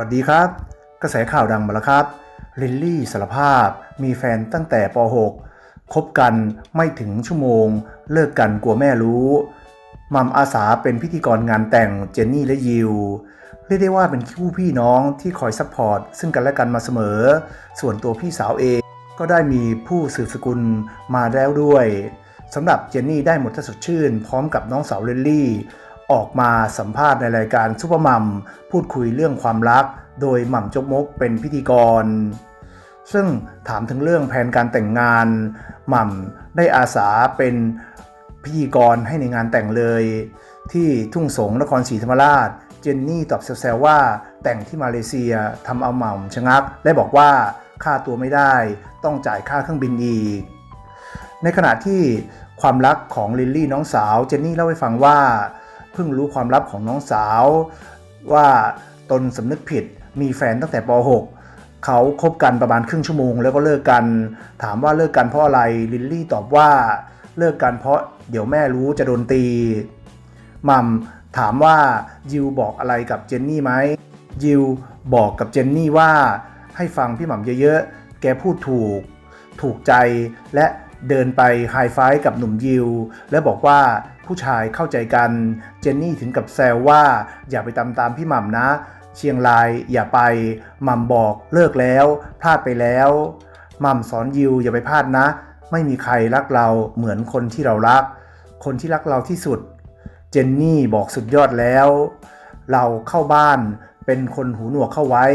วัสดีครับ กระแสข่าวดังมาแล้วครับ ลิลลี่สารภาพ มีแฟนตั้งแต่ป .6 คบกันไม่ถึงชั่วโมง เลิกกันกลัวแม่รู้มัมอาสาเป็นพิธีกรงานแต่งเจนนี่และยิวเรียกได้ว่าเป็นคู่พี่น้องที่คอยซัพพอร์ตซึ่งกันและกันมาเสมอ ส่วนตัวพี่สาวเองก็ได้มีผู้สืบสกุลมาแล้วด้วยสำหรับเจนนี่ได้หมดถ้าสดชื่น พร้อมกับน้องสาวลิลลี่ ออกมาสัมภาษณ์ในรายการซูเปอร์มัมพูดคุยเรื่องความรัก โดยหม่ำจกมกเป็นพิธีกร ซึ่งถามถึงเรื่องแผนการแต่งงาน หม่ำได้อาสาเป็นพิธีกรให้ในงานแต่งเลย ที่ทุ่งสงนครศรีธรรมราช เจนนี่ตอบแซวๆว่าแต่งที่มาเลเซียทำเอาหม่ำชะงัก และบอกว่าค่าตัวไม่ได้ต้องจ่ายค่าเครื่องบินอีก ในขณะที่ความรักของลิลลี่น้องสาวเจนนี่เล่าให้ฟังว่า เพิ่งรู้ความลับของน้องสาว ว่าตนสำนึกผิดมีแฟนตั้งแต่ป .6 เขาคบกันประมาณครึ่งชั่วโมง แล้วก็เลิกกัน ถามว่าเลิกกันเพราะอะไรลิลลี่ตอบว่าเลิกกันเพราะเดี๋ยวแม่รู้จะโดนตีมัมถามว่ายิวบอกอะไรกับเจนนี่ไหมยิวบอกกับเจนนี่ว่าให้ฟังพี่หม่ำเยอะๆ แกพูดถูก ถูกใจและเดินไปไฮไฟกับหนุ่มยิว และบอกว่า ผู้ชายเข้าใจกัน เจนนี่ถึงกับแซวว่า อย่าไปตามตามพี่หม่ำนะ เชียงรายอย่าไปหม่ำบอกเลิกแล้วพลาดไปแล้วหม่ำสอนยิวอย่าไปพลาดนะ ไม่มีใครรักเราเหมือนคนที่เรารัก คนที่รักเราที่สุด เจนนี่บอกสุดยอดแล้ว เราเข้าบ้านเป็นคนหูหนวกเข้าไว้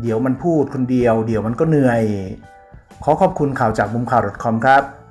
เดี๋ยวมันพูดคนเดียว เดี๋ยวมันก็เหนื่อย ขอขอบคุณข่าวจากมุมข่าว .com ครับ